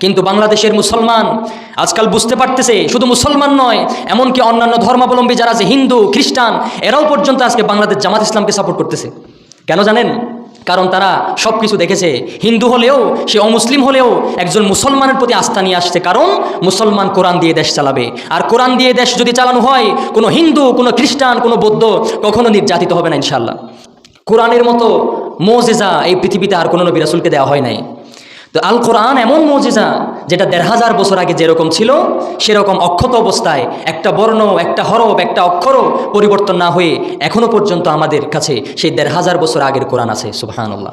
কিন্তু বাংলাদেশের মুসলমান আজকাল বুঝতে পারতেছে শুধু মুসলমান নয়, এমনকি অন্যান্য ধর্মাবলম্বী যারা আছে, হিন্দু, খ্রিস্টান, এরাও পর্যন্ত আজকে বাংলাদেশ জামাত ইসলামকে সাপোর্ট করতেছে। কেন জানেন? কারণ তারা সব কিছু দেখেছে। হিন্দু হলেও, সে অমুসলিম হলেও একজন মুসলমানের প্রতি আস্থা নিয়ে আসছে। কারণ মুসলমান কোরআন দিয়ে দেশ চালাবে। আর কোরআন দিয়ে দেশ যদি চালানো হয়, কোনো হিন্দু, কোনো খ্রিস্টান, কোনো বৌদ্ধ কখনো নির্যাতিত হবে না ইনশাল্লাহ কোরআনের মতো মোজেজা এই পৃথিবীতে আর কোনো নবী রাসূলকে দেওয়া হয় নাই। তো আল কোরআন এমন মোজেজা যেটা দেড় হাজার বছর আগে যেরকম ছিল, সেরকম অক্ষত অবস্থায় একটা বর্ণ, একটা হরফ, একটা অক্ষরও পরিবর্তন না হয়ে এখনও পর্যন্ত আমাদের কাছে সেই দেড় হাজার বছর আগের কোরআন আছে, সুবহানাল্লাহ।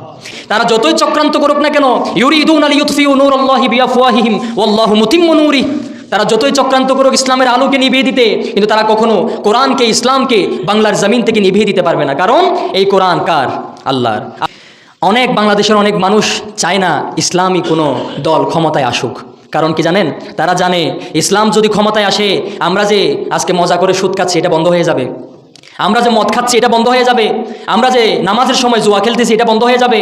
তারা যতই চক্রান্ত করুক না কেন, ইউরিদুন আলী ইউতফিউ নূর আল্লাহি বিয়াফওয়াহিহিম ওয়াল্লাহু মুতিম্মু নূরি তারা যতই চক্রান্ত করুক, ইসলামের আলোকে নিভিয়ে দিতে, কিন্তু তারা কখনো কোরআনকে, ইসলামকে বাংলার জমিন থেকে নিভিয়ে দিতে পারবে না। কারণ এই কোরআন কার? আল্লাহর। অনেক বাংলাদেশের অনেক মানুষ চায় না ইসলামী কোনো দল ক্ষমতায় আসুক। কারণ কি জানেন? তারা জানে ইসলাম যদি ক্ষমতায় আসে, আমরা যে আজকে মজা করে সুদ খাচ্ছি এটা বন্ধ হয়ে যাবে। আমরা যে মদ খাচ্ছি এটা বন্ধ হয়ে যাবে। আমরা যে নামাজের সময় জুয়া খেলতেছি এটা বন্ধ হয়ে যাবে।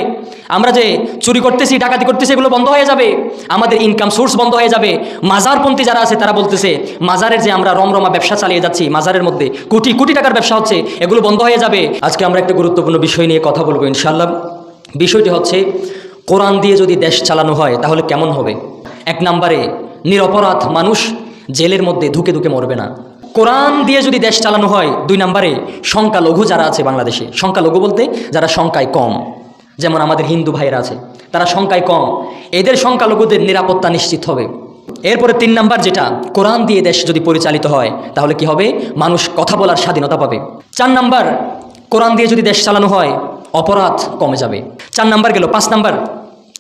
আমরা যে চুরি করতেছি, ডাকাতি করতেছি এগুলো বন্ধ হয়ে যাবে। আমাদের ইনকাম সোর্স বন্ধ হয়ে যাবে। মাজারপন্থী যারা আছে তারা বলতেছে, মাজারের যে আমরা রমরমা ব্যবসা চালিয়ে যাচ্ছি, মাজারের মধ্যে কোটি কোটি টাকার ব্যবসা হচ্ছে, এগুলো বন্ধ হয়ে যাবে। আজকে আমরা একটা গুরুত্বপূর্ণ বিষয় নিয়ে কথা বলব ইনশাল্লাহ বিষয়টি হচ্ছে, কোরআন দিয়ে যদি দেশ চালানো হয়, তাহলে কেমন হবে? এক নম্বরে, নিরপরাধ মানুষ জেলের মধ্যে ধুকে ধুকে মরবে না। কোরআন দিয়ে যদি দেশ চালানো হয়, দুই নম্বরে, সংখ্যালঘু যারা আছে বাংলাদেশে, সংখ্যালঘু বলতে যারা সংখ্যায় কম, যেমন আমাদের হিন্দু ভাইয়েরা আছে, তারা সংখ্যায় কম, এদের সংখ্যালঘুদের নিরাপত্তা নিশ্চিত হবে। এরপরে তিন নাম্বার যেটা, কোরআন দিয়ে দেশ যদি পরিচালিত হয়, তাহলে কি হবে? মানুষ কথা বলার স্বাধীনতা পাবে। চার নাম্বার, কোরআন দিয়ে যদি দেশ চালানো হয়, অপরাধ কমে যাবে। চার নাম্বার গেল, পাঁচ নাম্বার।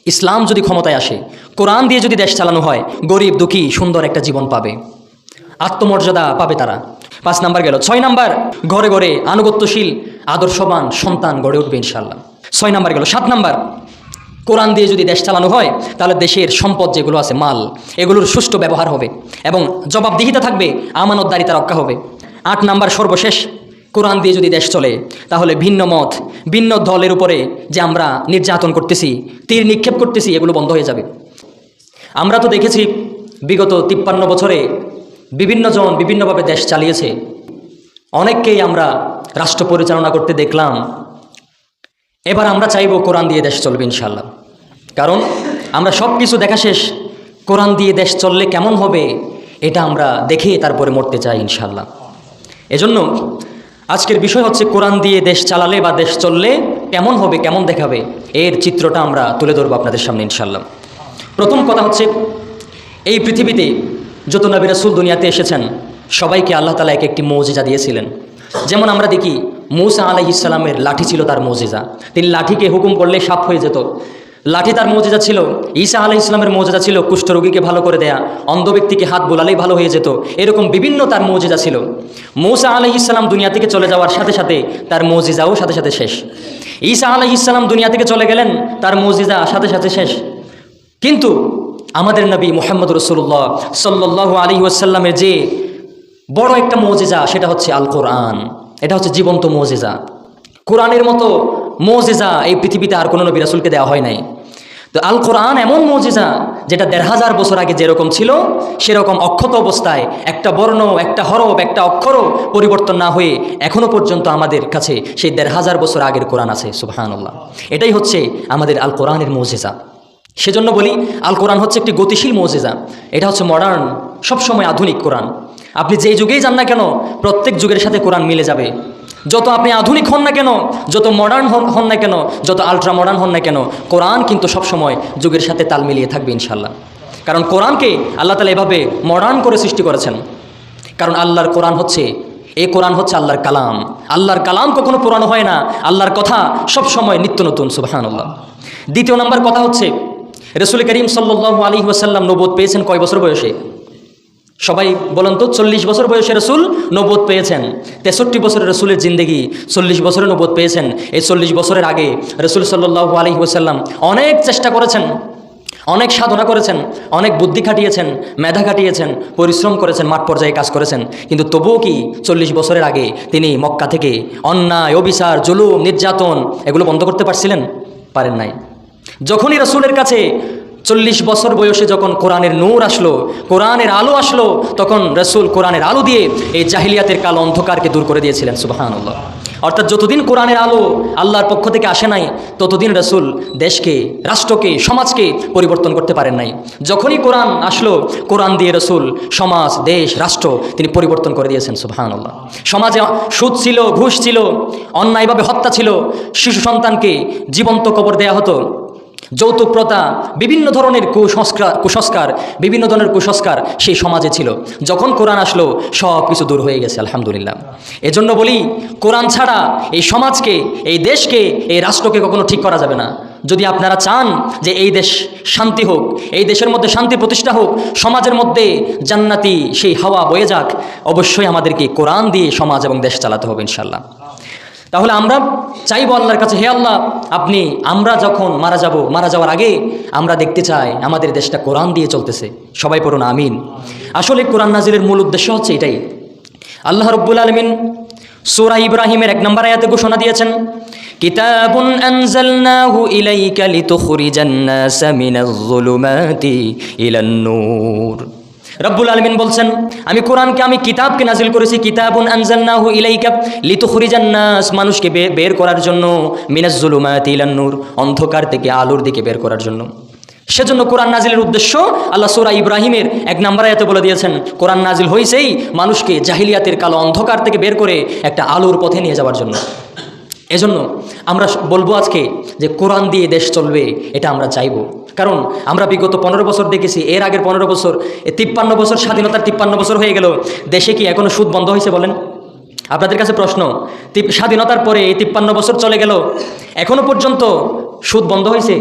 ইসলাম যদি ক্ষমতায় আসে, কোরআন দিয়ে যদি দেশ চালানো হয়, গরিব, দুঃখী, সুন্দর একটা জীবন পাবে। আত্মমর্যাদা পাবে তারা। পাঁচ নাম্বার গেল, ছয় নাম্বার, ঘরে ঘরে আনুগত্যশীল, আদর্শবান সন্তান গড়ে উঠবে ইনশাল্লাহ ছয় নাম্বার গেল, সাত নাম্বার, কোরআন দিয়ে যদি দেশ চালানো হয়, তাহলে দেশের সম্পদ যেগুলো আছে, মাল, এগুলোর সুষ্ঠু ব্যবহার হবে এবং জবাবদিহিতা থাকবে, আমানতদারিতা রক্ষা হবে। আট নাম্বার সর্বশেষ কোরআন দিয়ে যদি দেশ চলে, তাহলে ভিন্ন মত, ভিন্ন দলের উপরে যে আমরা নির্যাতন করতেছি, তীর নিক্ষেপ করতেছি, এগুলো বন্ধ হয়ে যাবে। আমরা তো দেখেছি বিগত তিপ্পান্ন বছরে বিভিন্ন জন বিভিন্নভাবে দেশ চালিয়েছে। অনেককেই আমরা রাষ্ট্র পরিচালনা করতে দেখলাম। এবার আমরা চাইব কোরআন দিয়ে দেশ চলবে ইনশাল্লাহ কারণ আমরা সব কিছু দেখা শেষ, কোরআন দিয়ে দেশ চললে কেমন হবে, এটা আমরা দেখে তারপরে মরতে চাই ইনশাল্লাহ এজন্য আজকের বিষয় হচ্ছে কোরআন দিয়ে দেশ চালালে বা দেশ চললে কেমন হবে, কেমন দেখাবে? এর চিত্রটা আমরা তুলে ধরবো আপনাদের সামনে ইনশাল্লাহ প্রথম কথা হচ্ছে, এই পৃথিবীতে যত নবী রাসূল দুনিয়াতে এসেছেন, সবাইকে আল্লাহ তালা এক একটি মৌজিজা দিয়েছিলেন। যেমন আমরা দেখি, মৌসা আলাহ ইসলামের লাঠি ছিল তার মৌজিজা। তিনি লাঠিকে হুকুম করলে সাপ হয়ে যেত। লাঠি তার মৌজেজা ছিল। ঈসা আলাহ ইসলামের মৌজেজা ছিল কুষ্ঠরোগীকে ভালো করে দেয়া, অন্ধ ব্যক্তিকে হাত বোলালেই ভালো হয়ে যেত, এরকম বিভিন্ন তার মৌজেজা ছিল। মৌসা আলাহ ইসলাম দুনিয়া থেকে চলে যাওয়ার সাথে সাথে তার মৌজিজাও সাথে সাথে শেষ। ঈসা আলাহ ইসলাম দুনিয়া থেকে চলে গেলেন, তার মৌজিজা সাথে সাথে শেষ। কিন্তু আমাদের নবী মোহাম্মদ রসুল্লাহ সাল্লাহ আলী ওয়াসাল্লামের যে বড় একটা মৌজেজা, সেটা হচ্ছে আল কোরআন এটা হচ্ছে জীবন্ত মৌজেজা। কোরআনের মতো মৌজেজা এই পৃথিবীতে আর কোনো নবী রাসুলকে দেওয়া হয় নাই। তো আল কোরআন এমন মৌজেজা যেটা দেড় হাজার বছর আগে যেরকম ছিল, সেরকম অক্ষত অবস্থায় একটা বর্ণ, একটা হরফ, একটা অক্ষরও পরিবর্তন না হয়ে এখনও পর্যন্ত আমাদের কাছে সেই দেড় হাজার বছর আগের কোরআন আছে, সুবহানাল্লাহ। এটাই হচ্ছে আমাদের আল কোরআনের মৌজেজা। সেজন্য বলি আল কোরআন হচ্ছে একটি গতিশীল মৌজেজা। এটা হচ্ছে মডার্ন সবসময় আধুনিক কোরআন। আপনি যেই যুগেই যান না কেন, প্রত্যেক যুগের সাথে কোরআন মিলে যাবে। যত আপনি আধুনিক হন না কেন, যত মডার্ন হন না কেন, যত আলট্রা মডার্ন হন না কেন, কোরআন কিন্তু সবসময় যুগের সাথে তাল মিলিয়ে থাকবে ইনশাল্লাহ কারণ কোরআনকে আল্লাহ তালা এভাবে মডার্ন করে সৃষ্টি করেছেন। কারণ আল্লাহর কোরআন হচ্ছে এই কোরআন হচ্ছে আল্লাহর কালাম। আল্লাহর কালাম কখনো পুরানো হয় না, আল্লাহর কথা সব সময় নিত্য নতুন সুবাহান আল্লাহ দ্বিতীয় নম্বর কথা হচ্ছে, রসুল করিম সাল্লাহ আলী ওয়াসাল্লাম নবোধ পেয়েছেন কয় বছর বয়সে? সবাই বলেন তো, চল্লিশ বছর বয়সে রসুল নবোধ পেয়েছেন। তেষট্টি বছরের রসুলের জিন্দগি, চল্লিশ বছরে নবোধ পেয়েছেন। এই চল্লিশ বছরের আগে রসুল সাল্লাহ আলী ওসাল্লাম অনেক চেষ্টা করেছেন, অনেক সাধনা করেছেন, অনেক বুদ্ধি খাটিয়েছেন, মেধা খাটিয়েছেন, পরিশ্রম করেছেন, মাঠ পর্যায়ে কাজ করেছেন। কিন্তু তবুও কি চল্লিশ বছরের আগে তিনি মক্কা থেকে অন্যায়, অবিচার, জুলুম, নির্যাতন এগুলো বন্ধ করতে পারছিলেন? পারেন নাই। যখনই রসুলের কাছে চল্লিশ বছর বয়সে যখন কোরআনের নূর আসলো, কোরআনের আলো আসলো, তখন রসুল কোরআনের আলো দিয়ে এই জাহিলিয়াতের কাল অন্ধকারকে দূর করে দিয়েছিলেন সুবাহান আল্লাহ অর্থাৎ যতদিন কোরআনের আলো আল্লাহর পক্ষ থেকে আসে নাই, ততদিন রসুল দেশকে, রাষ্ট্রকে, সমাজকে পরিবর্তন করতে পারেন নাই। যখনই কোরআন আসলো, কোরআন দিয়ে রসুল, সমাজ, দেশ, রাষ্ট্র, তিনি পরিবর্তন করে দিয়েছেন সুবাহান আল্লাহ সমাজে সুদ ছিল, ঘুষ ছিল, অন্যায়ভাবে হত্যা ছিল, শিশু সন্তানকে জীবন্ত কবর দেয়া হতো যৌতুক প্রথা বিভিন্ন ধরনের কুসংস্কার কুসংস্কার, বিভিন্ন ধরনের কুসংস্কার সেই সমাজে ছিল। যখন কোরআন আসলো, সব কিছু দূর হয়ে গেছে, আলহামদুলিল্লাহ। এজন্য বলি, কোরআন ছাড়া এই সমাজকে, এই দেশকে, এই রাষ্ট্রকে কখনো ঠিক করা যাবে না। যদি আপনারা চান যে এই দেশ শান্তি হোক, এই দেশের মধ্যে শান্তি প্রতিষ্ঠা হোক, সমাজের মধ্যে জান্নাতি সেই হাওয়া বয়ে যাক, অবশ্যই আমাদেরকে কোরআন দিয়ে সমাজ এবং দেশ চালাতে হবে ইনশাল্লাহ তাহলে আমরা চাইব আল্লাহর কাছে, হে আল্লাহ, আপনি, আমরা যখন মারা যাব, মারা যাওয়ার আগে আমরা দেখতে চাই আমাদের দেশটা কোরআন দিয়ে চলতেছে। সবাই পড়ুন, আমিন। আসলে কোরআন নাজিলের মূল উদ্দেশ্য হচ্ছে এটাই। আল্লাহ রব্বুল আলমিন সুরা ইব্রাহিমের এক নম্বর আয়াতে ঘোষণা দিয়েছেন, কিতাবুন আনজালনাহু ইলাইকা লিতুখরিজান নাসা মিনাজ যুলুমাতি ইলান নূর রব্বুল আলমিন বলছেন, আমি কোরআনকে, আমি কিতাবকে নাজিল করেছি, কিতাবুন আনজালনাহু ইলাইকা লিতুখরিজান নাস মানুষকে বের করার জন্য, মিনাজ যুলুমাতি ইলান নূর, অন্ধকার থেকে আলোর দিকে বের করার জন্য। সেজন্য কোরআন নাজিলের উদ্দেশ্য, আল্লাহ সুরা ইব্রাহিমের এক নাম্বার আয়াতে বলে দিয়েছেন, কোরআন নাজিল হয়েছেই মানুষকে জাহিলিয়াতের কালো অন্ধকার থেকে বের করে একটা আলোর পথে নিয়ে যাওয়ার জন্য। এজন্য আমরা বলব আজকে যে কোরআন দিয়ে দেশ চলবে, এটা আমরা চাইব। কারণ আমরা বিগত পনেরো বছর দেখেছি, এর আগের পনেরো বছর তিপ্পান্ন বছর স্বাধীনতার তিপ্পান্ন বছর হয়ে গেল। দেশে কি এখনও সুদ বন্ধ হয়েছে বলেন? আপনাদের কাছে প্রশ্ন স্বাধীনতার পরে এই তিপ্পান্ন বছর চলে গেল, এখনও পর্যন্ত সুদ বন্ধ হয়েছে?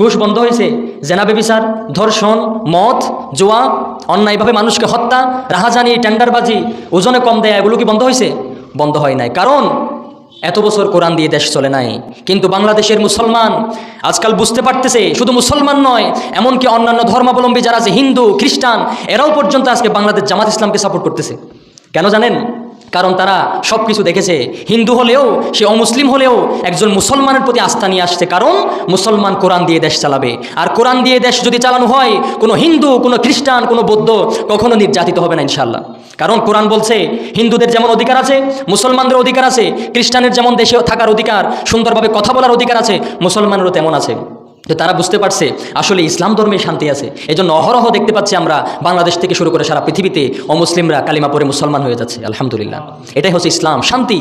ঘুষ বন্ধ হয়েছে? জেনাবে বিচার ধর্ষণ, মদ, জোয়া, অন্যায়ভাবে মানুষকে হত্যা, রাহাজানি, টেন্ডারবাজি, ওজনে কম দেয়া, এগুলো কি বন্ধ হয়েছে? বন্ধ হয় নাই। কারণ এত বছর কোরআন দিয়ে দেশ চলে নাই। কিন্তু বাংলাদেশের মুসলমান আজকাল বুঝতে পারতেছে, শুধু মুসলমান নয়, এমনকি অন্যান্য ধর্মাবলম্বী যারা আছে, হিন্দু, খ্রিস্টান, এরাও পর্যন্ত আজকে বাংলাদেশ জামাত ইসলামকে সাপোর্ট করতেছে। কেন জানেন? কারণ তারা সব কিছু দেখেছে। হিন্দু হলেও, সে অমুসলিম হলেও একজন মুসলমানের প্রতি আস্থা নিয়ে আসছে কারণ মুসলমান কোরআন দিয়ে দেশ চালাবে। আর কোরআন দিয়ে দেশ যদি চালানো হয়, কোনো হিন্দু, কোনো খ্রিস্টান, কোনো বৌদ্ধ কখনো নির্যাতিত হবে না ইনশাল্লাহ কারণ কোরআন বলছে, হিন্দুদের যেমন অধিকার আছে, মুসলমানদের অধিকার আছে, খ্রিস্টানের যেমন দেশে থাকার অধিকার, সুন্দরভাবে কথা বলার অধিকার আছে, মুসলমানেরও তেমন আছে। তো তারা বুঝতে পারছে আসলে ইসলাম ধর্মে শান্তি আছে। এই জন্য অহরহ দেখতে পাচ্ছি আমরা বাংলাদেশ থেকে শুরু করে সারা পৃথিবীতে অমুসলিমরা কালিমা পরে মুসলমান হয়ে যাচ্ছে, আলহামদুলিল্লাহ। এটাই হচ্ছে ইসলাম, শান্তি।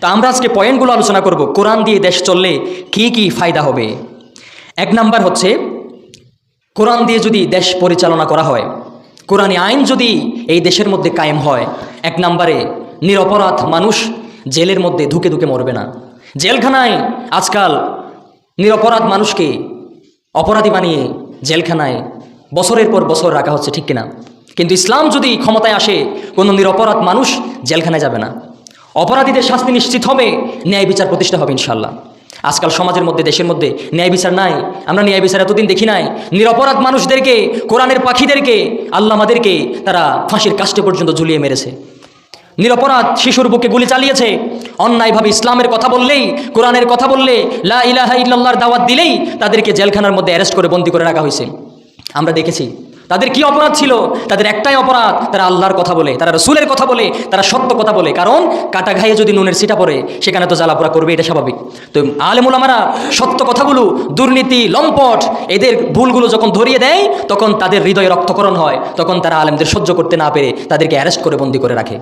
তো আমরা আজকে পয়েন্টগুলো আলোচনা করব, কোরআন দিয়ে দেশ চললে কি কি ফায়দা হবে? এক নাম্বার হচ্ছে, কোরআন দিয়ে যদি দেশ পরিচালনা করা হয়, কোরআনী আইন যদি এই দেশের মধ্যে কায়েম হয়, এক নাম্বারে নিরপরাধ মানুষ জেলের মধ্যে ধুকে ধুকে মরবে না। জেলখানায় আজকাল নিরপরাধ মানুষকে অপরাধী বানিয়ে জেলখানায় বছরের পর বছর রাখা হচ্ছে, ঠিক কিনা? কিন্তু ইসলাম যদি ক্ষমতায় আসে, কোনো নিরপরাধ মানুষ জেলখানায় যাবে না। অপরাধীদের শাস্তি নিশ্চিত হবে, ন্যায় বিচার প্রতিষ্ঠা হবে ইনশাল্লাহ আজকাল সমাজের মধ্যে, দেশের মধ্যে ন্যায় বিচার নাই। আমরা ন্যায় বিচার এতদিন দেখি নাই। নিরপরাধ মানুষদেরকে, কোরআনের পাখিদেরকে, আল্লাহ আমাদেরকে তারা ফাঁসির কাষ্টে পর্যন্ত ঝুলিয়ে মেরেছে। নিরপরাধ শিশুর বুকে গুলি চালিয়েছে। অন্যায়ভাবে ইসলামের কথা বললেই, কোরআনের কথা বললে, লা ইলাহা ইল্লাল্লাহর দাওয়াত দিলেই তাদেরকে জেলখানার মধ্যে অ্যারেস্ট করে বন্দি করে রাখা হয়েছে। আমরা দেখেছি, তাদের কি অপরাধ ছিল? তাদের একটাই অপরাধ, তারা আল্লাহর কথা বলে, তারা রসুলের কথা বলে, তারা সত্য কথা বলে। কারণ কাটা ঘায়ে যদি নুনের সিটা পড়ে, সেখানে তো জ্বালাপোড়া করবে, এটা স্বাভাবিক। তো আলেমুল আমারা সত্য কথাগুলো, দুর্নীতি, লম্পট, এদের ভুলগুলো যখন ধরিয়ে দেয়, তখন তাদের হৃদয়ে রক্তকরণ হয়, তখন তারা আলেমদের সহ্য করতে না পেরে তাদেরকে অ্যারেস্ট করে বন্দি করে রাখে।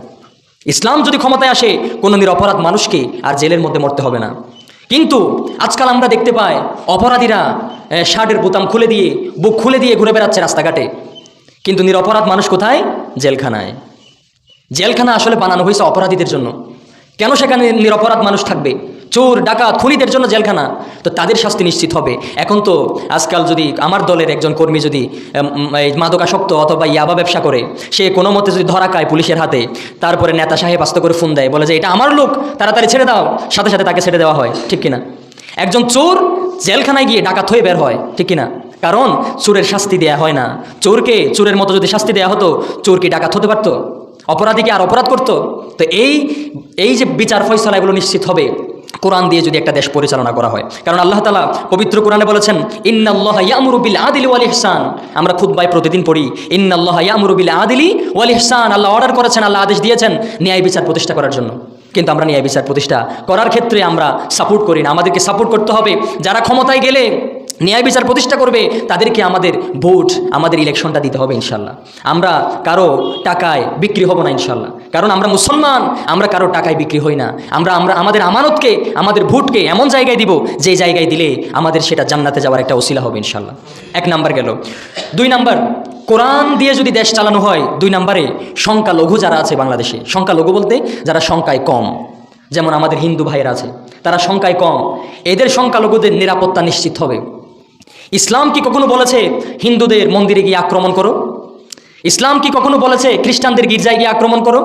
ইসলাম যদি ক্ষমতায় আসে কোনো নিরপরাধ মানুষকে আর জেলের মধ্যে মরতে হবে না। কিন্তু আজকাল আমরা দেখতে পাই অপরাধীরা শার্টের বোতাম খুলে দিয়ে, বুক খুলে দিয়ে ঘুরে বেড়াচ্ছে রাস্তাঘাটে। কিন্তু নিরপরাধ মানুষ কোথায়? জেলখানায়। জেলখানা আসলে বানানো হয়েছে অপরাধীদের জন্য। কেন সেখানে নিরপরাধ মানুষ থাকবে? চোর ডাকা খুনিদের জন্য জেলখানা। তো তাদের শাস্তি নিশ্চিত হবে। এখন তো আজকাল যদি আমার দলের একজন কর্মী যদি মাদকাসক্ত অথবা ইয়াবা ব্যবসা করে, সে কোনো মতে যদি ধরা খায় পুলিশের হাতে, তারপরে নেতা সাহেব আস্তে করে ফোন দেয়, বলে যে, এটা আমার লোক, তাড়াতাড়ি ছেড়ে দাও। সাথে সাথে তাকে ছেড়ে দেওয়া হয়। ঠিক কিনা? একজন চোর জেলখানায় গিয়ে ডাকাত হয়ে বের হয়। ঠিক কিনা? কারণ চোরের শাস্তি দেয়া হয় না। চোরকে, চোরের মতো যদি শাস্তি দেয়া হতো, চোর কি ডাকাত হতে পারতো? অপরাধীকে আর অপরাধ করতো? তো এই এই যে বিচার ফয়সলা এগুলো নিশ্চিত হবে, কোরআন দিয়ে যদি একটা দেশ পরিচালনা করা হয়। কারণ আল্লাহ তালা পবিত্র কোরআনে বলেছেন, ইন্নাল্লাহ ইয়ামুরুবিল আদিলি ওয়াল ইহসান। আমরা খুদ্বাই প্রতিদিন পড়ি, ইন্নাল্লাহ ইয়ামুরুবিল আদিলি ওয়াল ইহসান। আল্লাহ অর্ডার করেছেন, আল্লাহ আদেশ দিয়েছেন ন্যায় বিচার প্রতিষ্ঠা করার জন্য। কিন্তু আমরা ন্যায় বিচার প্রতিষ্ঠা করার ক্ষেত্রে আমরা সাপোর্ট করি না। আমাদেরকে সাপোর্ট করতে হবে। যারা ক্ষমতায় গেলে ন্যায় বিচার প্রতিষ্ঠা করবে, তাদেরকে আমাদের ভোট, আমাদের ইলেকশনটা দিতে হবে ইনশাল্লাহ। আমরা কারও টাকায় বিক্রি হব না ইনশাল্লাহ। কারণ আমরা মুসলমান, আমরা কারও টাকায় বিক্রি হই না। আমরা আমরা, আমাদের আমানতকে, আমাদের ভোটকে এমন জায়গায় দিব, যে জায়গায় দিলে আমাদের সেটা জান্নাতে যাওয়ার একটা ওসিলা হবে ইনশাল্লাহ। এক নাম্বার গেল। দুই নাম্বার, কোরআন দিয়ে যদি দেশ চালানো হয়, দুই নাম্বারে সংখ্যালঘু যারা আছে বাংলাদেশে, সংখ্যালঘু বলতে যারা সংখ্যায় কম, যেমন আমাদের হিন্দু ভাইয়েরা আছে, তারা সংখ্যায় কম, এদের সংখ্যালঘুদের নিরাপত্তা নিশ্চিত হবে। ইসলাম কি কখনো বলেছে, হিন্দুদের মন্দিরে গিয়ে আক্রমণ করো? ইসলাম কি কখনো বলেছে, খ্রিস্টানদের গির্জায় গিয়ে আক্রমণ করো?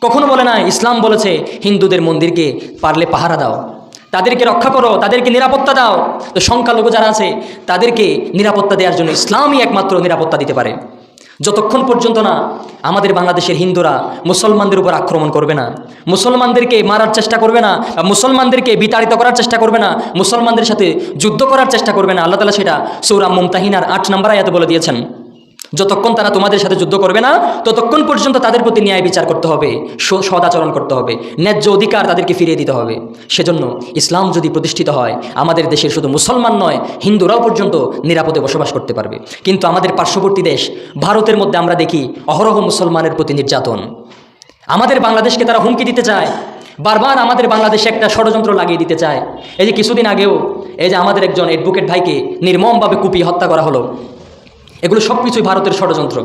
কখনো বলে না ইসলাম বলেছে, হিন্দুদের মন্দিরকে পারলে পাহারা দাও। তাদেরকে রক্ষা করো, তাদেরকে নিরাপত্তা দাও। তো সংখ্যালঘু যারা আছে, তাদেরকে নিরাপত্তা দেওয়ার জন্য ইসলামই একমাত্র নিরাপত্তা দিতে পারে। যতক্ষণ পর্যন্ত না আমাদের বাংলাদেশের হিন্দুরা মুসলমানদের উপর আক্রমণ করবে না, মুসলমানদেরকে মারার চেষ্টা করবে না মুসলমানদেরকে বিতাড়িত করার চেষ্টা করবে না, মুসলমানদের সাথে যুদ্ধ করার চেষ্টা করবে না, আল্লাহ তালা সেটা সৌরাম মুমতাহিনার আট নম্বর আয়াতে বলে দিয়েছেন। যতক্ষণ তারা তোমাদের সাথে যুদ্ধ করবে না, ততক্ষণ পর্যন্ত তাদের প্রতি ন্যায় বিচার করতে হবে সদাচরণ করতে হবে, ন্যায্য অধিকার তাদেরকে ফিরিয়ে দিতে হবে। সেজন্য ইসলাম যদি প্রতিষ্ঠিত হয়, আমাদের দেশের শুধু মুসলমান নয়, হিন্দুরাও পর্যন্ত নিরাপদে বসবাস করতে পারবে। কিন্তু আমাদের পার্শ্ববর্তী দেশ, ভারতের মধ্যে আমরা দেখি অহরহ মুসলমানের প্রতি নির্যাতন। আমাদের বাংলাদেশকে তারা হুমকি দিতে চায়। বারবার আমাদের বাংলাদেশে একটা ষড়যন্ত্র লাগিয়ে দিতে চায়। এই যে কিছুদিন আগেও, এই যে আমাদের একজন অ্যাডভোকেট ভাইকে নির্মমভাবে কুপিয়ে হত্যা করা হলো এগুলো সব কিছুই ভারতের ষড়যন্ত্র।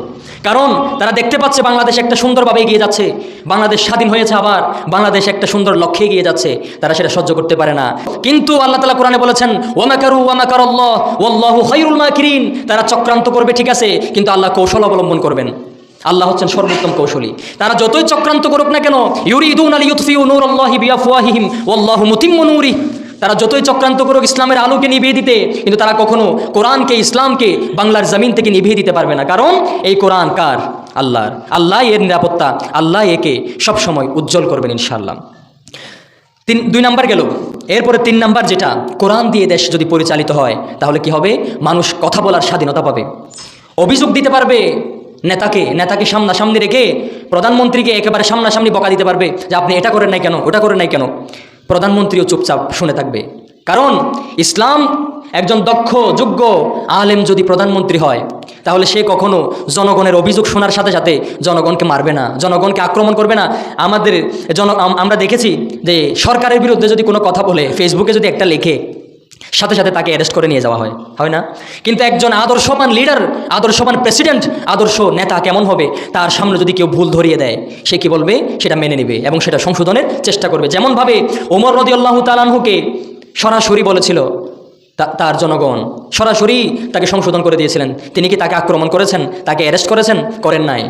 কারণ তারা দেখতে পাচ্ছে বাংলাদেশ একটা সুন্দরভাবে এগিয়ে যাচ্ছে, বাংলাদেশ স্বাধীন হয়েছে আবার, বাংলাদেশ একটা সুন্দর লক্ষ্যে এগিয়ে যাচ্ছে, তারা সেটা সহ্য করতে পারে না। কিন্তু আল্লাহ তালা কোরআনে বলেছেন, ওয়ামাকারু ওয়ামাকার আল্লাহ ওয়াল্লাহু খায়রুল মাকিরিন। তারা চক্রান্ত করবে, ঠিক আছে, কিন্তু আল্লাহ কৌশল অবলম্বন করবেন। আল্লাহ হচ্ছেন সর্বোত্তম কৌশলী। তারা যতই চক্রান্ত করুক না কেন, ইউরিদুন আলী ইউতফিউ নূর আল্লাহি বিয়াফওয়াহিহিম ওয়াল্লাহু মুতিম্মু নূরি তারা যতই চক্রান্ত করুক, ইসলামের আলোকে নিভিয়ে দিতে, কিন্তু তারা কখনো কোরআনকে, ইসলামকে বাংলার জমিন থেকে নিভিয়ে দিতে পারবে না। কারণ এই কোরআন কার? আল্লাহর। আল্লাহ এর নিরাপত্তা, আল্লাহ একে সবসময় উজ্জ্বল করবেন ইনশাআল্লাহ। তিন, দুই নাম্বার গেল। এরপরে তিন নাম্বার যেটা, কোরআন দিয়ে দেশ যদি পরিচালিত হয়, তাহলে কি হবে? মানুষ কথা বলার স্বাধীনতা পাবে। অভিযোগ দিতে পারবে নেতাকে নেতাকে সামনাসামনি রেখে, প্রধানমন্ত্রীকে একেবারে সামনাসামনি বকা দিতে পারবে যে আপনি এটা করেন নাই কেন, ওটা করেন নাই কেন। প্রধানমন্ত্রীও চুপচাপ শুনে থাকবে। কারণ ইসলাম একজন দক্ষ, যোগ্য আলেম যদি প্রধানমন্ত্রী হয়, তাহলে সে কখনো জনগণের অভিযোগ শোনার সাথে সাথে জনগণকে মারবে না, জনগণকে আক্রমণ করবে না। আমাদের জন আমরা দেখেছি যে সরকারের বিরুদ্ধে যদি কোনো কথা বলে ফেসবুকে যদি একটা লেখে সাথে সাথে তাকে অ্যারেস্ট করে নিয়ে যাওয়া হয় হয় না? কিন্তু একজন আদর্শবান লিডার আদর্শবান প্রেসিডেন্ট আদর্শ নেতা কেমন হবে? তার সামনে যদি কেউ ভুল ধরিয়ে দেয়, সে কি বলবে? সেটা মেনে নেবে এবং সেটা সংশোধনের চেষ্টা করবে। যেমনভাবে ওমর রদি আল্লাহ তালানহুকে সরাসরি বলেছিল তার জনগণ, সরাসরি তাকে সংশোধন করে দিয়েছিলেন। তিনি কি তাকে আক্রমণ করেছেন? তাকে অ্যারেস্ট করেছেন? করেন নাই।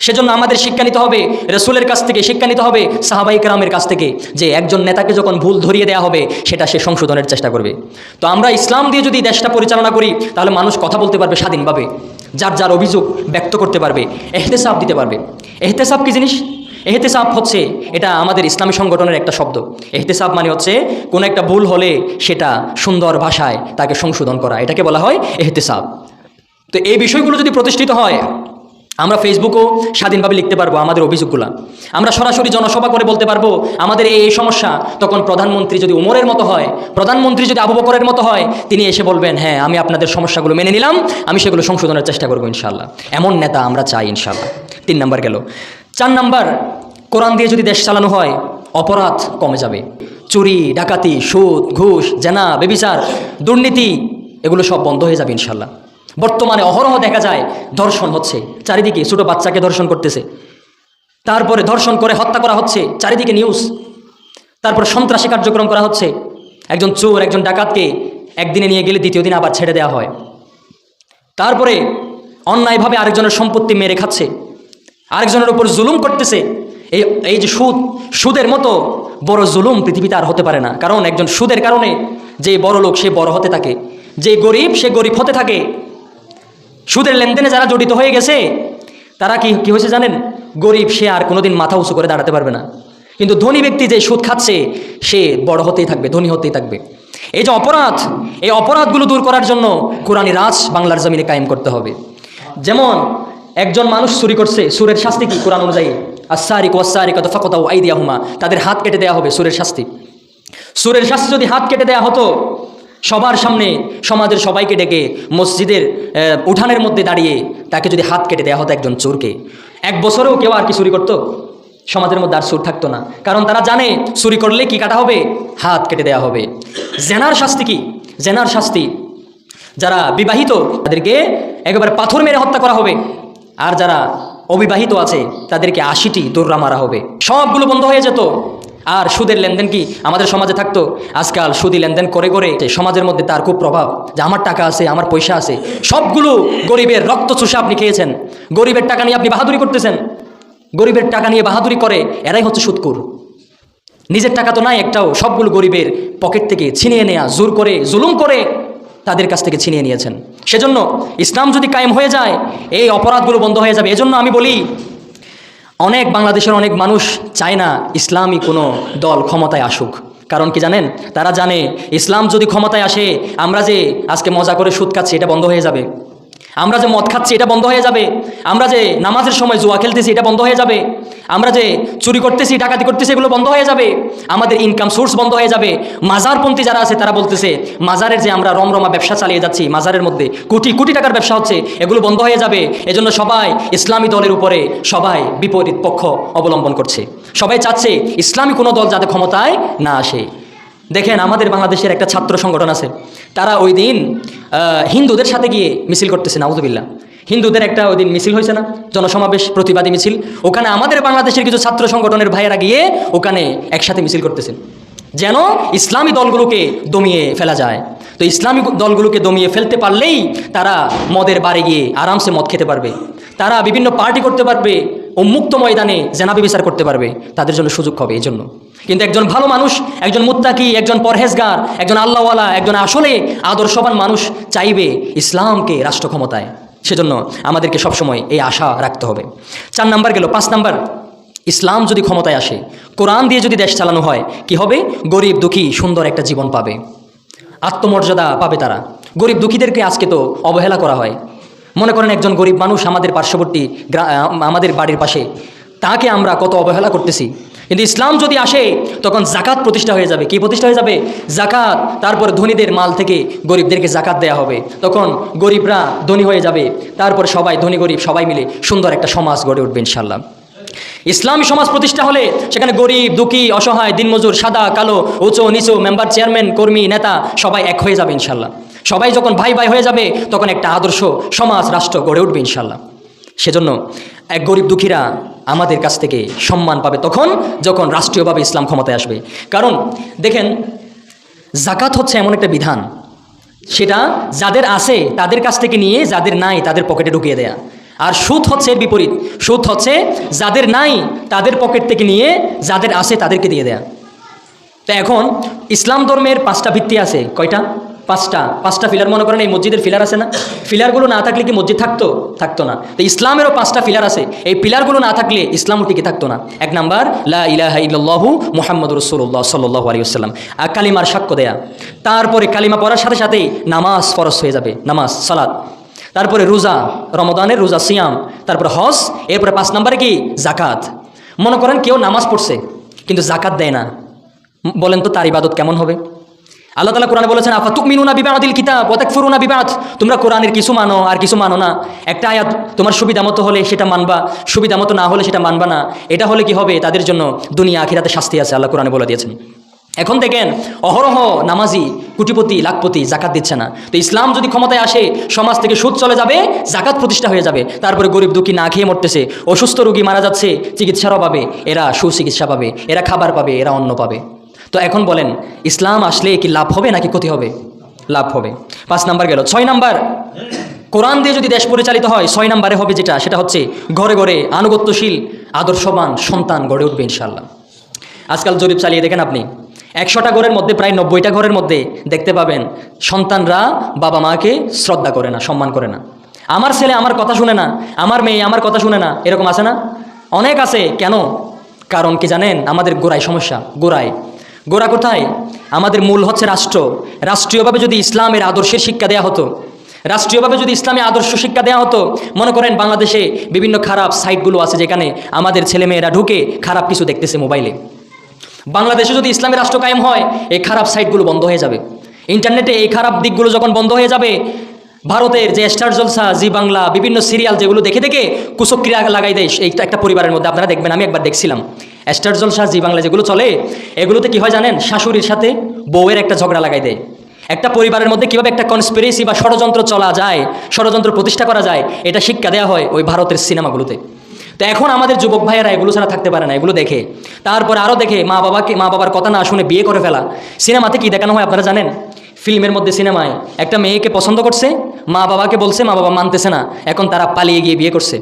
সেজন্য আমাদের শিক্ষা নিতে হবে, রসুলের কাছ থেকে শিক্ষা নিতে হবে সাহাবাই রামের কাছ থেকে, যে একজন নেতাকে যখন ভুল ধরিয়ে দেওয়া হবে, সেটা সে সংশোধনের চেষ্টা করবে। তো আমরা ইসলাম দিয়ে যদি দেশটা পরিচালনা করি, তাহলে মানুষ কথা বলতে পারবে স্বাধীনভাবে। যার যার অভিযোগ ব্যক্ত করতে পারবে, এহতেসাব দিতে পারবে। এহতেসাব কি জিনিস? এহতেসাব হচ্ছে, এটা আমাদের ইসলামী সংগঠনের একটা শব্দ। এহতেসাব মানে হচ্ছে, কোনো একটা ভুল হলে সেটা সুন্দর ভাষায় তাকে সংশোধন করা। এটাকে বলা হয় এহতেসাব। তো এই বিষয়গুলো যদি প্রতিষ্ঠিত হয় আমরা ফেসবুকও স্বাধীনভাবে লিখতে পারব আমাদের অভিযোগগুলো। আমরা সরাসরি জনসভা করে বলতে পারব, আমাদের এই সমস্যা, তখন প্রধানমন্ত্রী যদি উমরের মতো হয়, প্রধানমন্ত্রী যদি আবু বকরের মতো হয়, তিনি এসে বলবেন হ্যাঁ আমি আপনাদের সমস্যাগুলো মেনে নিলাম, আমি সেগুলো সংশোধনের চেষ্টা করব ইনশাল্লাহ এমন নেতা আমরা চাই ইনশাল্লাহ তিন নাম্বার গেল। চার নাম্বার, কোরআন দিয়ে যদি দেশ চালানো হয়, অপরাধ কমে যাবে। চুরি, ডাকাতি, সুদ, ঘুষ, জেনা, বেবিচার, দুর্নীতি, এগুলো সব বন্ধ হয়ে যাবে ইনশাল্লাহ বর্তমানে অহরহ দেখা যায়, ধর্ষণ হচ্ছে। চারিদিকে ছোটো বাচ্চাকে ধর্ষণ করতেছে। তারপরে ধর্ষণ করে হত্যা করা হচ্ছে, চারিদিকে নিউজ তারপর সন্ত্রাসী কার্যক্রম করা হচ্ছে। একজন চোর, একজন ডাকাতকে একদিনে নিয়ে গেলে দ্বিতীয় দিন আবার ছেড়ে দেওয়া হয়। তারপরে অন্যায়ভাবে আরেকজনের সম্পত্তি মেরে খাচ্ছে। আরেকজনের উপর জুলুম করতেছে। এই এই যে সুদ, সুদের মতো বড় জুলুম পৃথিবীতে আর হতে পারে না। কারণ একজন সুদের কারণে যে বড় লোক সে বড় হতে থাকে। যে গরিব সে গরিব হতে থাকে। সুদের লেনদেনে যারা জড়িত হয়ে গেছে, তারা কি কি হয়েছে জানেন? গরিব, সে আর কোনোদিন মাথা উঁচু করে দাঁড়াতে পারবে না। কিন্তু ধনী ব্যক্তি যে সুদ খাচ্ছে, সে বড় হতেই থাকবে, ধনী হতেই থাকবে। এই যে অপরাধ, এই অপরাধগুলো দূর করার জন্য কোরআনী রাজ বাংলার জমিনে কায়েম করতে হবে। যেমন, একজন মানুষ চুরি করছে সুরের শাস্তি কি কোরআন অনুযায়ী? আসারি কোয়াসারি কত ফাকতাও আইদিয়া হুমা তাদের হাত কেটে দেওয়া হবে সুরের শাস্তি। সুরের শাস্তি যদি হাত কেটে দেওয়া হতো সবার সামনে সমাজের সবাইকে ডেকে মসজিদের উঠানের মধ্যে দাঁড়িয়ে তাকে যদি হাত কেটে দেওয়া হতো একজন চোরকে। এক বছরেও কেউ আর কি চুরি করতো? সমাজের মধ্যে আর চোর থাকতো না। কারণ তারা জানে, চুরি করলে কি কাটা হবে? হাত কেটে দেওয়া হবে। জেনার শাস্তি কি? জেনার শাস্তি, যারা বিবাহিত, তাদেরকে একেবারে পাথর মেরে হত্যা করা হবে। আর যারা অবিবাহিত আছে, তাদেরকে আশিটি দৌড়া মারা হবে। সবগুলো বন্ধ হয়ে যেত। আর সুদের লেনদেন কি আমাদের সমাজে থাকতো? আজকাল সুদি লেনদেন করে করে সমাজের মধ্যে তার খুব প্রভাব। যে আমার টাকা আছে, আমার পয়সা আছে, সবগুলো গরিবের রক্ত চুষে আপনি খেয়েছেন। গরিবের টাকা নিয়ে আপনি বাহাদুরি করতেছেন। গরিবের টাকা নিয়ে বাহাদুরি করে, এরাই হচ্ছে সুদকুর নিজের টাকা তো নাই একটাও, সবগুলো গরিবের পকেট থেকে ছিনিয়ে নেয়া, জোর করে, জুলুম করে তাদের কাছ থেকে ছিনিয়ে নিয়েছেন। সেজন্য ইসলাম যদি কায়েম হয়ে যায়, এই অপরাধগুলো বন্ধ হয়ে যাবে। এজন্য আমি বলি অনেক বাংলাদেশের অনেক মানুষ চায় না ইসলামী কোনো দল ক্ষমতায় আসুক। কারণ কি জানেন? তারা জানে ইসলাম যদি ক্ষমতায় আসে, আমরা যে আজকে মজা করে সুদ খাচ্ছি, এটা বন্ধ হয়ে যাবে। আমরা যে মদ খাচ্ছি, এটা বন্ধ হয়ে যাবে। আমরা যে নামাজের সময় জুয়া খেলতেছি, এটা বন্ধ হয়ে যাবে। আমরা যে চুরি করতেছি, ডাকাতি করতেছি, এগুলো বন্ধ হয়ে যাবে। আমাদের ইনকাম সোর্স বন্ধ হয়ে যাবে। মাজারপন্থী যারা আছে, তারা বলতেছে, মাজারের যে আমরা রমরমা ব্যবসা চালিয়ে যাচ্ছি, মাজারের মধ্যে কোটি কোটি টাকার ব্যবসা হচ্ছে, এগুলো বন্ধ হয়ে যাবে। এজন্য সবাই ইসলামী দলের উপরে সবাই বিপরীত পক্ষ অবলম্বন করছে। সবাই চাচ্ছে, ইসলামী কোনো দল যাতে ক্ষমতায় না আসে। দেখেন আমাদের বাংলাদেশের একটা ছাত্র সংগঠন আছে। তারা ওই দিন হিন্দুদের সাথে গিয়ে মিছিল করতেছে, নাউজুবিল্লাহ। হিন্দুদের একটা ওই দিন মিছিল হয়েছে না? জনসমাবেশ, প্রতিবাদী মিছিল। ওখানে আমাদের বাংলাদেশের কিছু ছাত্র সংগঠনের ভাইয়েরা গিয়ে ওখানে একসাথে মিছিল করতেছেন যেন ইসলামী দলগুলোকে দমিয়ে ফেলা যায়। তো ইসলামী দলগুলোকে দমিয়ে ফেলতে পারলেই তারা মদের বারে গিয়ে আরামসে মদ খেতে পারবে। তারা বিভিন্ন পার্টি করতে পারবে, উন্মুক্ত ময়দানে জেনাবি বিচার করতে পারবে। তাদের জন্য সুযোগ হবে, এই জন্য। কিন্তু একজন ভালো মানুষ, একজন মুত্তাকি, একজন পরহেজগার, একজন আল্লাহওয়ালা, একজন আসলে আদর্শবান মানুষ চাইবে ইসলামকে রাষ্ট্র ক্ষমতায় সেজন্য আমাদেরকে সবসময় এই আশা রাখতে হবে। চার নাম্বার গেল, পাঁচ নাম্বার, ইসলাম যদি ক্ষমতায় আসে, কোরআন দিয়ে যদি দেশ চালানো হয়, কি হবে? গরিব, দুঃখী, সুন্দর একটা জীবন পাবে। আত্মমর্যাদা পাবে তারা। গরিব, দুঃখীদেরকে আজকে তো অবহেলা করা হয়। মনে করেন একজন গরিব মানুষ আমাদের পার্শ্ববর্তী আমাদের বাড়ির পাশে, তাকে আমরা কত অবহেলা করতেছি। কিন্তু ইসলাম যদি আসে, তখন জাকাত প্রতিষ্ঠা হয়ে যাবে। কি প্রতিষ্ঠা হয়ে যাবে? জাকাত। তারপর ধনীদের মাল থেকে গরিবদেরকে জাকাত দেয়া হবে। তখন গরিবরা ধনী হয়ে যাবে। তারপর সবাই, ধনী, গরিব সবাই মিলে সুন্দর একটা সমাজ গড়ে উঠবে ইনশাল্লাহ ইসলামী সমাজ প্রতিষ্ঠা হলে সেখানে গরিব, দুঃখী, অসহায়, দিনমজুর, সাদা, কালো, উঁচু, নিচু, মেম্বার, চেয়ারম্যান, কর্মী, নেতা, সবাই এক হয়ে যাবে ইনশাল্লাহ সবাই যখন ভাই ভাই হয়ে যাবে, তখন একটা আদর্শ সমাজ, রাষ্ট্র গড়ে উঠবে ইনশাল্লাহ সেজন্য এক গরিব, দুঃখীরা আমাদের কাছ থেকে সম্মান পাবে তখন যখন রাষ্ট্রীয়ভাবে ইসলাম ক্ষমতায় আসবে। কারণ দেখেন জাকাত হচ্ছে এমন একটা বিধান। সেটা যাদের আছে, তাদের কাছ থেকে নিয়ে যাদের নাই, তাদের পকেটে ঢুকিয়ে দেয়া। আর সুদ হচ্ছে এর বিপরীত। সুদ হচ্ছে যাদের নাই, তাদের পকেট থেকে নিয়ে যাদের আছে, তাদেরকে দিয়ে দেয়া। তো এখন ইসলাম ধর্মের পাঁচটা ভিত্তি আছে। কয়টা? পাঁচটা পাঁচটা ফিলার মনে করেন এই মসজিদের ফিলার আছে না? ফিলারগুলো না থাকলে কি মসজিদ থাকতো? থাকতো না। তো ইসলামেরও পাঁচটা ফিলার আছে। এই পিলারগুলো না থাকলে ইসলামও টিকে থাকতো না। এক নাম্বার, লা ইলাহা ইল্লাল্লাহু মুহাম্মদ রসুল্লাহ সাল্লাহ আলী আসসালাম আর কালিমার সাক্ষ্য দেয়া। তারপরে কালিমা পড়ার সাথে সাথেই নামাজ ফরস হয়ে যাবে। নামাজ সালাদ তারপরে রোজা রমদানের রোজা, সিয়াম। তারপরে হজ। এরপরে পাঁচ নম্বরে কি? জাকাত মনে করেন কেউ নামাজ পড়ছে, কিন্তু জাকাত দেয় না। বলেন তো তার ইবাদত কেমন হবে? আল্লাহ তালা কোরআনে বলেছেন আফা তুক মিনুনা বিবাদিল কিতাব ওয়াতাক ফুরুনা বিবাদ। তোমরা কোরআনের কিছু মানো আর কিছু মানো না। একটা আয়াত, তোমার সুবিধা মতো হলে সেটা মানবা, সুবিধা মতো না হলে সেটা মানবা না। এটা হলে কি হবে? তাদের জন্য দুনিয়া, আখিরাতে শাস্তি আছে, আল্লাহ কোরআনে বলে দিয়েছেন। এখন দেখেন, অহরহ নামাজি, কুটিপতি, লাখপতি জাকাত দিচ্ছে না। তো ইসলাম যদি ক্ষমতায় আসে, সমাজ থেকে সুদ চলে যাবে জাকাত প্রতিষ্ঠা হয়ে যাবে। তারপরে গরিব দুঃখী না খেয়ে মরতেছে, অসুস্থ রোগী মারা যাচ্ছে, চিকিৎসার অভাবে এরা সুচিকিৎসা পাবে, এরা খাবার পাবে, এরা অন্ন পাবে। তো এখন বলেন, ইসলাম আসলে কি লাভ হবে নাকি ক্ষতি হবে? লাভ হবে। পাঁচ নাম্বার গেল, ছয় নাম্বার, কোরআন দিয়ে যদি দেশ পরিচালিত হয়, ছয় নাম্বারে হবে যেটা, সেটা হচ্ছে ঘরে ঘরে আনুগত্যশীল, আদর্শবান সন্তান গড়ে উঠবে ইনশাল্লাহ আজকাল জরিপ চালিয়ে দেখেন আপনি, একশোটা ঘরের মধ্যে, প্রায় নব্বইটা ঘরের মধ্যে দেখতে পাবেন, সন্তানরা বাবা মাকে শ্রদ্ধা করে না, সম্মান করে না। আমার ছেলে আমার কথা শুনে না, আমার মেয়ে আমার কথা শুনে না, এরকম আছে না? অনেক আছে, কেন? কারণ কি জানেন? আমাদের গোড়ায় সমস্যা, গোড়ায়। গোড়া কোথায়? আমাদের মূল হচ্ছে রাষ্ট্র। রাষ্ট্রীয়ভাবে যদি ইসলামের আদর্শের শিক্ষা দেওয়া হতো, রাষ্ট্রীয়ভাবে যদি ইসলামী আদর্শ শিক্ষা দেওয়া হতো, মনে করেন বাংলাদেশে বিভিন্ন খারাপ সাইটগুলো আছে যেখানে আমাদের ছেলেমেয়েরা ঢুকে খারাপ কিছু দেখতেছে মোবাইলে। বাংলাদেশে যদি ইসলামী রাষ্ট্র কায়েম হয়, এই খারাপ সাইটগুলো বন্ধ হয়ে যাবে। ইন্টারনেটে এই খারাপ দিকগুলো যখন বন্ধ হয়ে যাবে, ভারতের যে স্টার জলসা, জি বাংলা, বিভিন্ন সিরিয়াল যেগুলো দেখে দেখে কুচক্রিয়া লাগাই দেয় এই একটা পরিবারের মধ্যে আপনারা দেখবেন, আমি একবার দেখছিলাম। স্টার জলসা বাংলা যেগুলো চলে, এগুলোতে কি হয় জানেন? শাশুড়ির সাথে বউয়ের একটা ঝগড়া লাগাই দেয়। একটা পরিবারের মধ্যে কীভাবে একটা কনস্পিরেসি বা ষড়যন্ত্র চলা যায়, ষড়যন্ত্র প্রতিষ্ঠা করা যায়, এটা শিক্ষা দেওয়া হয় ওই ভারতের সিনেমাগুলোতে। তো এখন আমাদের যুবক ভাইয়েরা এগুলো ছাড়া থাকতে পারে না, এগুলো দেখে। তারপর আরও দেখে, মা বাবাকে, মা বাবার কথা না শুনে বিয়ে করে ফেলা। সিনেমাতে কি দেখানো হয় আপনারা জানেন? ফিল্মের মধ্যে সিনেমায় একটা মেয়েকে পছন্দ করছে, মা বাবাকে বলছে, মা বাবা মানতেছে না, এখন তারা পালিয়ে গিয়ে বিয়ে করছে।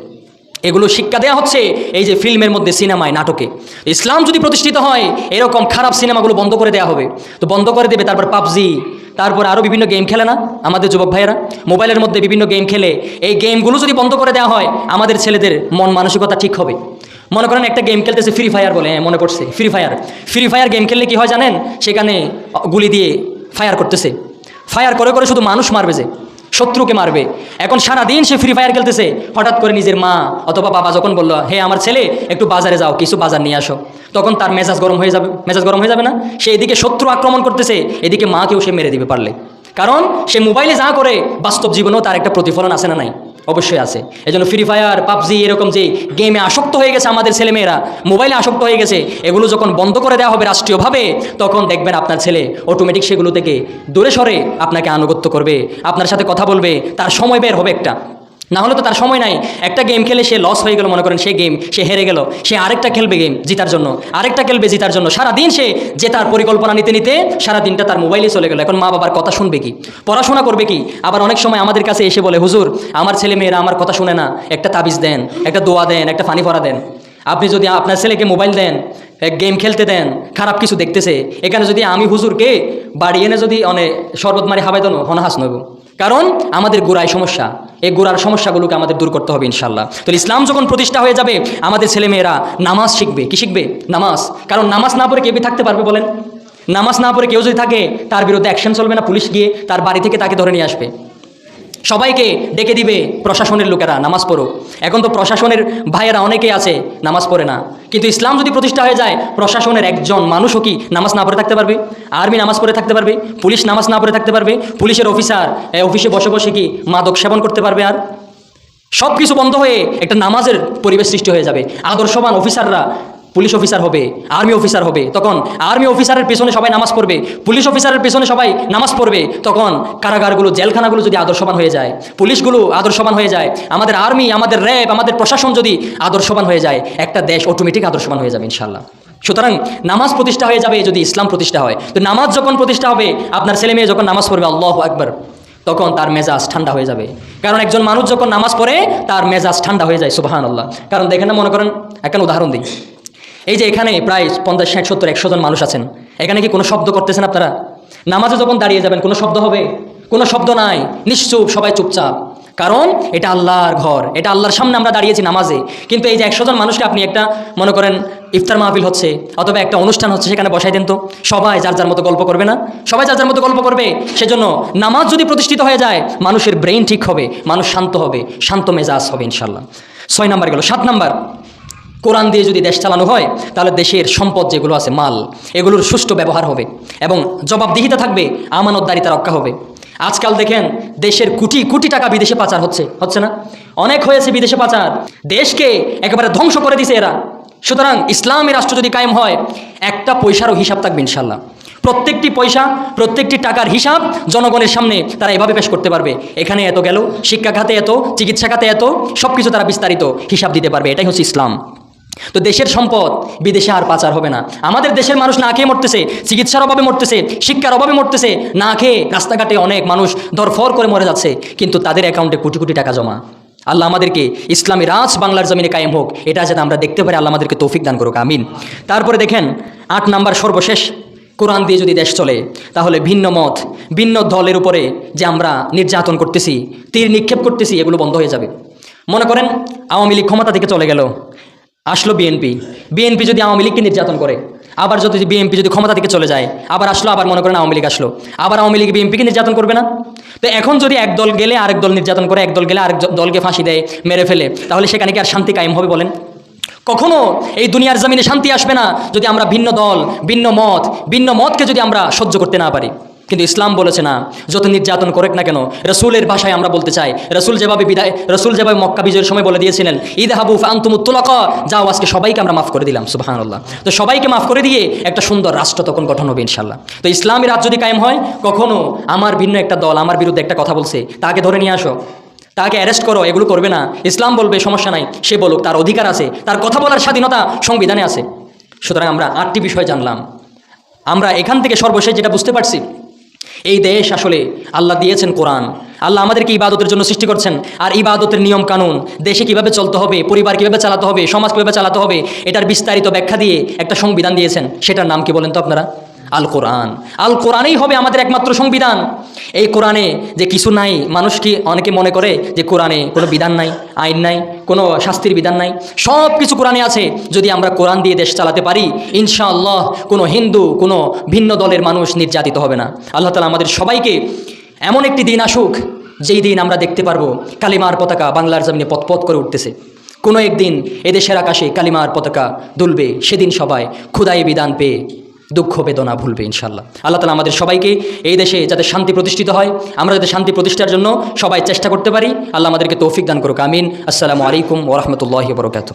এগুলো শিক্ষা দেওয়া হচ্ছে এই যে ফিল্মের মধ্যে সিনেমায় নাটকে। ইসলাম যদি প্রতিষ্ঠিত হয় এরকম খারাপ সিনেমাগুলো বন্ধ করে দেওয়া হবে। তো বন্ধ করে দেবে তারপর পাবজি তারপর আরও বিভিন্ন গেম খেলে না আমাদের যুবক ভাইয়েরা? মোবাইলের মধ্যে বিভিন্ন গেম খেলে। এই গেমগুলো যদি বন্ধ করে দেওয়া হয় আমাদের ছেলেদের মন মানসিকতা ঠিক হবে। মনে করেন একটা গেম খেলতেছে ফ্রি ফায়ার বলে হ্যাঁ, মনে পড়ছে free fire free fire game খেললে কি হয় জানেন? সেখানে গুলি দিয়ে ফায়ার করতেছে। ফায়ার করে করে শুধু মানুষ মারবে যে। শত্রুকে মারবে। এখন সারা দিন সে ফ্রি ফায়ার খেলতেছে। হঠাৎ করে নিজের মা অথবা বাবা যখন বলল, হে আমার ছেলে, একটু বাজারে যাও, কিছু বাজার নিয়ে আসো। তখন তার মেজাজ গরম হয়ে যাবে, মেজাজ গরম হয়ে যাবে না? সে এদিকে শত্রু আক্রমণ করতেছে, এদিকে মাকেও সে মেরে দিবে পারলে। কারণ সে মোবাইলে যা করে, বাস্তব জীবনেও তার একটা প্রতিফলন আসে না নাই? অবশ্যই আছে। এই জন্য ফ্রি ফায়ার পাবজি, এরকম যে গেমে আসক্ত হয়ে গেছে আমাদের ছেলেমেয়েরা, মোবাইলে আসক্ত হয়ে গেছে, এগুলো যখন বন্ধ করে দেওয়া হবে রাষ্ট্রীয়ভাবে, তখন দেখবেন আপনার ছেলে অটোমেটিক সেগুলো থেকে দূরে সরে আপনাকে আনুগত্য করবে, আপনার সাথে কথা বলবে, তার সময় বের হবে একটা। না হলে তো তার সময় নাই। একটা গেম খেলে সে লস হয়ে গেল মনে করেন, সে গেম সে হেরে গেল। সে আরেকটা খেলবে গেম জিতার জন্য। আরেকটা খেলবে জিতার জন্য। সারাদিন সে জেতার পরিকল্পনা নিতে নিতে সারা দিনটা তার মোবাইলে চলে গেল। এখন মা বাবার কথা শুনবে কি? পড়াশোনা করবে কি? আবার অনেক সময় আমাদের কাছে এসে বলে, হুজুর, আমার ছেলে মেয়েরা আমার কথা শুনে না। একটা তাবিজ দেন, একটা দোয়া দেন, একটা ফানি ফরা দেন। আপনি যদি আপনার ছেলেকে মোবাইল দেন গেম খেলতে দেন, খারাপ কিছু দেখতেছে, এখানে যদি আমি হুজুরকে বাড়ি এনে যদি অনেক শরবত মারি হাবাই দেন হনাহাস নব কারণ আমাদের গোড়ায় সমস্যা। এই গোড়ার সমস্যাগুলোকে আমাদের দূর করতে হবে ইনশাল্লাহ তো ইসলাম যখন প্রতিষ্ঠা হয়ে যাবে, আমাদের ছেলেমেয়েরা নামাজ শিখবে। কি শিখবে? নামাজ। কারণ নামাজ না পড়ে কেবি থাকতে পারবে বলেন? নামাজ না পড়ে কেউ যদি থাকে, তার বিরুদ্ধে অ্যাকশন চলবে না, পুলিশ গিয়ে তার বাড়ি থেকে তাকে ধরে নিয়ে আসবে। সবাইকে ডেকে দিবে প্রশাসনের লোকেরা, নামাজ পড়ো। এখন তো প্রশাসনের ভাইয়েরা অনেকেই আছে, নামাজ পড়ে না। কিন্তু ইসলাম যদি প্রতিষ্ঠা হয়ে যায়, প্রশাসনের একজন মানুষও কি নামাজ না পড়ে থাকতে পারবে? আর্মি নামাজ পড়ে থাকতে পারবে? পুলিশ নামাজ না পড়ে থাকতে পারবে? পুলিশের অফিসার অফিসে বসে বসে কি মাদক সেবন করতে পারবে আর? সব কিছু বন্ধ হয়ে একটা নামাজের পরিবেশ সৃষ্টি হয়ে যাবে। আদর্শবান অফিসাররা পুলিশ অফিসার হবে, আর্মি অফিসার হবে, তখন আর্মি অফিসারের পেছনে সবাই নামাজ পড়বে, পুলিশ অফিসারের পেছনে সবাই নামাজ পড়বে, তখন কারাগারগুলো, জেলখানাগুলো যদি আদর্শবান হয়ে যায়, পুলিশগুলো আদর্শবান হয়ে যায়, আমাদের আর্মি, আমাদের র্যাব, আমাদের প্রশাসন যদি আদর্শবান হয়ে যায়, একটা দেশ অটোমেটিক আদর্শবান হয়ে যাবে ইনশাল্লাহ সুতরাং নামাজ প্রতিষ্ঠা হয়ে যাবে যদি ইসলাম প্রতিষ্ঠা হয়। তো নামাজ যখন প্রতিষ্ঠা হবে, আপনার ছেলে মেয়ে যখন নামাজ পড়বে, আল্লাহ একবার তখন তার মেজাজ ঠান্ডা হয়ে যাবে। কারণ একজন মানুষ যখন নামাজ পড়ে, তার মেজাজ ঠান্ডা হয়ে যায় সুবাহান আল্লাহ কারণ দেখেন না, মনে করেন, একটা উদাহরণ দিই। এই যে এখানে প্রায় পঞ্চাশ, ষাট, সত্তর, একশো জন মানুষ আছেন, এখানে কি কোনো শব্দ করতেছেন আপনারা? নামাজে যখন দাঁড়িয়ে যাবেন, কোনো শব্দ হবে? কোনো শব্দ নাই, নিশ্চুপ, সবাই চুপচাপ। কারণ এটা আল্লাহর ঘর, এটা আল্লাহর সামনে আমরা দাঁড়িয়েছি নামাজে। কিন্তু এই যে একশো জন মানুষকে আপনি একটা, মনে করেন, ইফতার মাহফিল হচ্ছে, অথবা একটা অনুষ্ঠান হচ্ছে, সেখানে বসাই দেন তো, সবাই যার যার মতো গল্প করবে না? সবাই যার যার মতো গল্প করবে, সেজন্য নামাজ যদি প্রতিষ্ঠিত হয়ে যায়, মানুষের ব্রেইন ঠিক হবে, মানুষ শান্ত হবে, শান্ত মেজাজ হবে ইনশাল্লাহ ছয় নাম্বার গেল, সাত নাম্বার। কোরআন দিয়ে যদি দেশ চালানো হয়, তাহলে দেশের সম্পদ যেগুলো আছে, মাল, এগুলোর সুষ্ঠু ব্যবহার হবে এবং জবাবদিহিতা থাকবে আমানত আমানতদারিতা রক্ষা হবে। আজকাল দেখেন, দেশের কোটি কোটি টাকা বিদেশে পাচার হচ্ছে হচ্ছে না? অনেক হয়েছে বিদেশে পাচার। দেশকে একেবারে ধ্বংস করে দিছে এরা। সুতরাং ইসলামী রাষ্ট্র যদি কায়েম হয়, একটা পয়সারও হিসাব থাকবে ইনশাল্লাহ প্রত্যেকটি পয়সা, প্রত্যেকটি টাকার হিসাব জনগণের সামনে তারা এভাবে পেশ করতে পারবে। এখানে এত গেল, শিক্ষা খাতে এত, চিকিৎসা খাতে এত সব কিছু তারা বিস্তারিত হিসাব দিতে পারবে। এটাই হচ্ছে ইসলাম। তো দেশের সম্পদ বিদেশে আর পাচার হবে না। আমাদের দেশের মানুষ না খেয়ে মরতেছে, চিকিৎসার অভাবে মরতেছে, শিক্ষার অভাবে মরতেছে, না খেয়ে রাস্তাঘাটে অনেক মানুষ দরফর করে মরে যাচ্ছে, কিন্তু তাদের অ্যাকাউন্টে কোটি কোটি টাকা জমা। আল্লাহ আমাদেরকে ইসলামী রাজ বাংলার জমিনে কায়েম হোক, এটা যেন আমরা দেখতে পারি, আল্লাহ আমাদেরকে তৌফিক দান করুক, আমিন। তারপরে দেখেন, আট নাম্বার সর্বশেষ, কোরআন দিয়ে যদি দেশ চলে, তাহলে ভিন্ন মত, ভিন্ন দলের উপরে যে আমরা নির্যাতন করতেছি, তীর নিক্ষেপ করতেছি, এগুলো বন্ধ হয়ে যাবে। মনে করেন, আওয়ামী লীগ ক্ষমতা থেকে চলে গেল আসলো বিএনপি বিএনপি যদি আওয়ামী লীগকে নির্যাতন করে, আবার যদি বিএনপি যদি ক্ষমতা থেকে চলে যায়, আবার আসলো, আবার মনে করেন আওয়ামী লীগ আসলো, আবার আওয়ামী লীগ বিএনপিকে নির্যাতন করবে না? তো এখন যদি এক দল গেলে আরেক দল নির্যাতন করে, এক দল গেলে আরেক দলকে ফাঁসি দেয়, মেরে ফেলে, তাহলে সেখানে কি আর শান্তি কায়েম হবে বলেন? কখনো এই দুনিয়ার জমিনে শান্তি আসবে না যদি আমরা ভিন্ন দল, ভিন্ন মত, ভিন্ন মতকে যদি আমরা সহ্য করতে না পারি। কিন্তু ইসলাম বলেছে না, যত নির্যাতন করেক না কেন, রসুলের ভাষায় আমরা বলতে চাই। রসুল যেভাবে বিদায়, রসুল যেভাবে মক্কা বিজয়ের সময় বলে দিয়েছিলেন ঈদ হাবুফ আন্তমুত্তলাক যাও আজকে সবাইকে আমরা মাফ করে দিলাম সুবাহান্লাহ তো সবাইকে মাফ করে দিয়ে একটা সুন্দর রাষ্ট্র তখন গঠন হবে ইনশাল্লাহ তো ইসলামী রাজ যদি কায়েম হয়, কখনো আমার ভিন্ন একটা দল, আমার বিরুদ্ধে একটা কথা বলছে, তাকে ধরে নিয়ে আসো। তাকে অ্যারেস্ট করো, এগুলো করবে না। ইসলাম বলবে, সমস্যা নাই, সে বলুক, তার অধিকার আছে, তার কথা বলার স্বাধীনতা সংবিধানে আছে। সুতরাং আমরা আটটি বিষয় জানলাম। আমরা এখান থেকে সর্বশেষ যেটা বুঝতে পারছি এই দেশ আসলে আল্লাহ দিয়েছেন কোরআন। আল্লাহ আমাদেরকে ইবাদতের জন্য সৃষ্টি করছেন। আর ইবাদতের নিয়ম কানুন, দেশে কীভাবে চলতে হবে, পরিবার কীভাবে চালাতে হবে, সমাজ কীভাবে চালাতে হবে, এটার বিস্তারিত ব্যাখ্যা দিয়ে একটা সংবিধান দিয়েছেন। সেটার নাম কি বলেন তো আপনারা? আল কোরআন আল কোরআনেই হবে আমাদের একমাত্র সংবিধান। এই কোরআনে যে কিছু নাই, মানুষ কি অনেকে মনে করে যে কোরআনে কোনো বিধান নাই, আইন নাই, কোনো শাস্তির বিধান নাই? সব কিছু কোরআনে আছে। যদি আমরা কোরআন দিয়ে দেশ চালাতে পারি, ইনশাআল্লাহ কোনো হিন্দু, কোনো ভিন্ন দলের মানুষ নির্যাতিত হবে না। আল্লাহ তালা আমাদের সবাইকে এমন একটি দিন আসুক, যেই দিন আমরা দেখতে পারব কালিমার পতাকা বাংলার জমিনে পথপথ করে উঠতেছে। কোনো একদিন এদেশের আকাশে কালিমার পতাকা দুলবে, সেদিন সবাই ক্ষুদাই বিধান পেয়ে দুঃখ বেদনা ভুলবে ইনশাল্লাহ আল্লাহ তালা আমাদের সবাইকে এই দেশে যাতে শান্তি প্রতিষ্ঠিত হয়, আমরা যাতে শান্তি প্রতিষ্ঠার জন্য সবাই চেষ্টা করতে পারি, আল্লাহ আমাদেরকে তৌফিক দান করুক, আমিন। আসসালামু আলাইকুম ওরহমতুল্লাহ বরকাত